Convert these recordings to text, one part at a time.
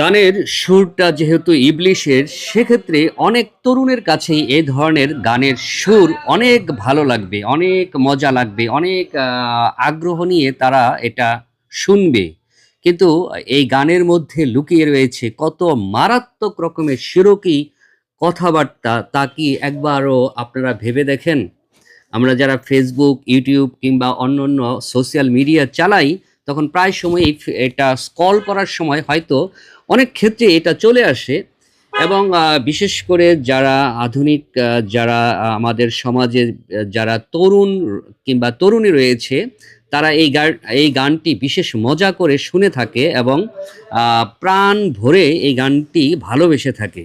গানের সুরটা যেহেতু ইবলিশের, সেক্ষেত্রে অনেক তরুণের কাছেই এ ধরনের গানের সুর অনেক ভালো লাগবে, অনেক মজা লাগবে, অনেক আগ্রহ নিয়ে তারা এটা শুনবে। কিন্তু এই গানের মধ্যে লুকিয়ে রয়েছে কত মারাত্মক রকমের শিরকি কথাবার্তা, তা কি একবারও আপনারা ভেবে দেখেন? আমরা যারা ফেসবুক ইউটিউব কিংবা অন্য অন্য সোশ্যাল মিডিয়া চালাই তখন প্রায় সময়ই ফে- এটা স্কল করার সময় হয়তো অনেক ক্ষেত্রে এটা চলে আসে এবং বিশেষ করে যারা আধুনিক যারা আমাদের সমাজে যারা তরুণ কিংবা তরুণী রয়েছে, তারা এই গান এই গানটি বিশেষ মজা করে শুনে থাকে এবং প্রাণ ভরে এই গানটি ভালোবেসে থাকে।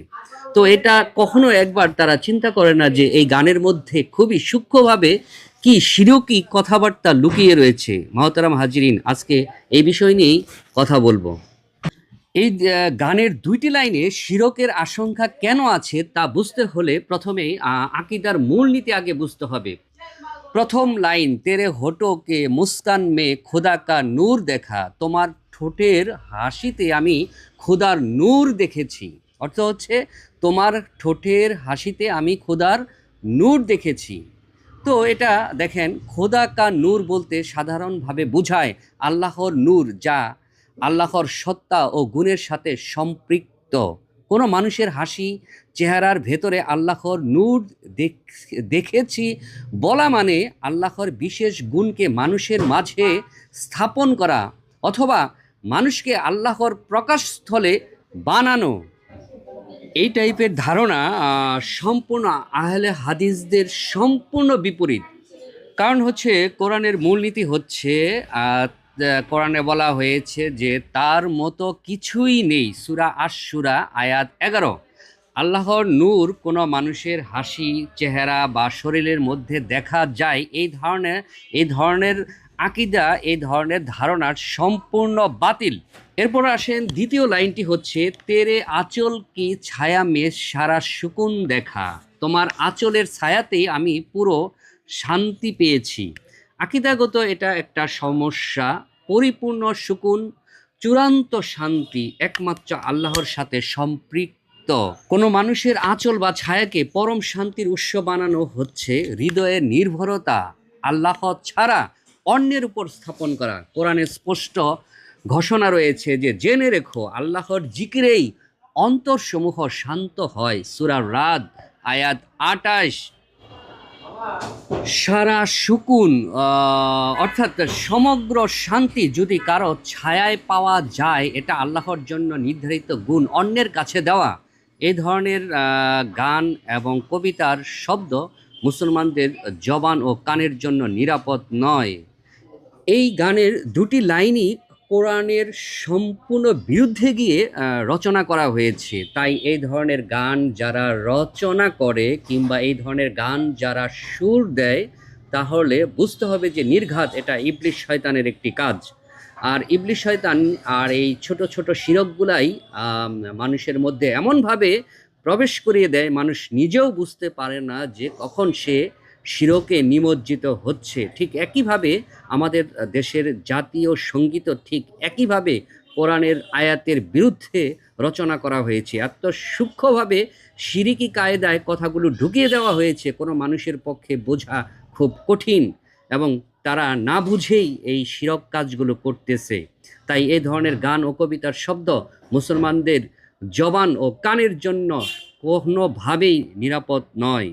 তো এটা কখনো একবার তারা চিন্তা করে না যে এই গানের মধ্যে খুবই সূক্ষ্মভাবে কি শিরকি কথাবার্তা লুকিয়ে রয়েছে? মহতারাম হাজিরিন, আজকে এই বিষয় নিয়েই কথা বলব। এই গানের দুইটি লাইনে শিরকের আশঙ্কা কেন আছে তা বুঝতে হলে প্রথমে আকিদার মূলনীতি আগে বুঝতে হবে। প্রথম লাইন, তেরে হোটোকে মুস্কান মে খোদা কা নূর দেখা। তোমার ঠোঁটের হাসিতে আমি খোদার নূর দেখেছি। অর্থ হচ্ছে, তোমার ঠোঁটের হাসিতে আমি খোদার নূর দেখেছি। তো এটা দেখেন, খোদা কা নূর বলতে সাধারণভাবে বোঝায় আল্লাহর নূর যা আল্লাহর সত্তা ও গুণের সাথে সম্পৃক্ত। কোনো মানুষের হাসি, চেহারার ভেতরে আল্লাহর নূর দেখ- দেখেছি বলা মানে আল্লাহর বিশেষ গুণকে মানুষের মাঝে স্থাপন করা অথবা মানুষকে আল্লাহর প্রকাশস্থলে বানানো। এই টাইপের ধারণা সম্পূর্ণ আহলে হাদিসদের সম্পূর্ণ বিপরীত। কারণ হচ্ছে কোরআনের মূলনীতি হচ্ছে কোরআনে বলা হয়েছে যে তার মতো কিছুই নেই। সুরা আশুরা আয়াত এগারো। আল্লাহর নূর কোনো মানুষের হাসি, চেহারা বা শরীরের মধ্যে দেখা যায়। এই ধরনের এই ধরনের আকিদা এই ধরনের ধারণার সম্পূর্ণ বাতিল। এরপর আসেন দ্বিতীয় লাইনটি হচ্ছে, তেরে আঁচল কি ছায়া মেষ সারা সুকুন দেখা? তোমার আঁচলের ছায়াতেই আমি পুরো শান্তি পেয়েছি। আকিদাগত এটা একটা সমস্যা, পরিপূর্ণ সুকুন, চূড়ান্ত শান্তি একমাত্র আল্লাহর সাথে সম্পৃক্ত। কোনো মানুষের আঁচল বা ছায়াকে পরম শান্তির উৎস বানানো হচ্ছে হৃদয়ের নির্ভরতা। আল্লাহ ছাড়া অন্যের উপর স্থাপন করা। কোরআনে স্পষ্ট ঘোষণা রয়েছে যে, জেনে রেখো, আল্লাহর জিকিরেই অন্তরসমূহ শান্ত হয়। সুরা রাত আয়াত আটাশ। সারা সুকুন অর্থাৎ সমগ্র শান্তি যদি কারও ছায়ায় পাওয়া যায়, এটা আল্লাহর জন্য নির্ধারিত গুণ। অন্যের কাছে দেওয়া, এ ধরনের গান এবং কবিতার শব্দ মুসলমানদের জবান ও কানের জন্য নিরাপদ নয়। এই গানের দুটি লাইনই কোরআনের সম্পূর্ণ বিরুদ্ধে গিয়ে রচনা করা হয়েছে। তাই এই ধরনের গান যারা রচনা করে কিংবা এই ধরনের গান যারা সুর দেয়, তাহলে বুঝতে হবে যে নির্ঘাত এটা ইবলিশ শয়তানের একটি কাজ। আর ইবলিশ শয়তান আর এই ছোট ছোট শিরকগুলাই মানুষের মধ্যে এমনভাবে প্রবেশ করিয়ে দেয়, মানুষ নিজেও বুঝতে পারে না যে কখন সে শিরকে নিমজ্জিত হচ্ছে। ঠিক একইভাবে আমাদের দেশের জাতীয় সংগীত ঠিক একইভাবে কোরআনের আয়াতের বিরুদ্ধে রচনা করা হয়েছে। এত সূক্ষ্মভাবে সিরিকি কায়দায় কথাগুলো ঢুকিয়ে দেওয়া হয়েছে, কোনো মানুষের পক্ষে বোঝা খুব কঠিন এবং তারা না বুঝেই এই শিরক কাজগুলো করতেছে। তাই এই ধরনের গান ও কবিতার শব্দ মুসলমানদের জবান ও কানের জন্য কোনোভাবেই নিরাপদ নয়।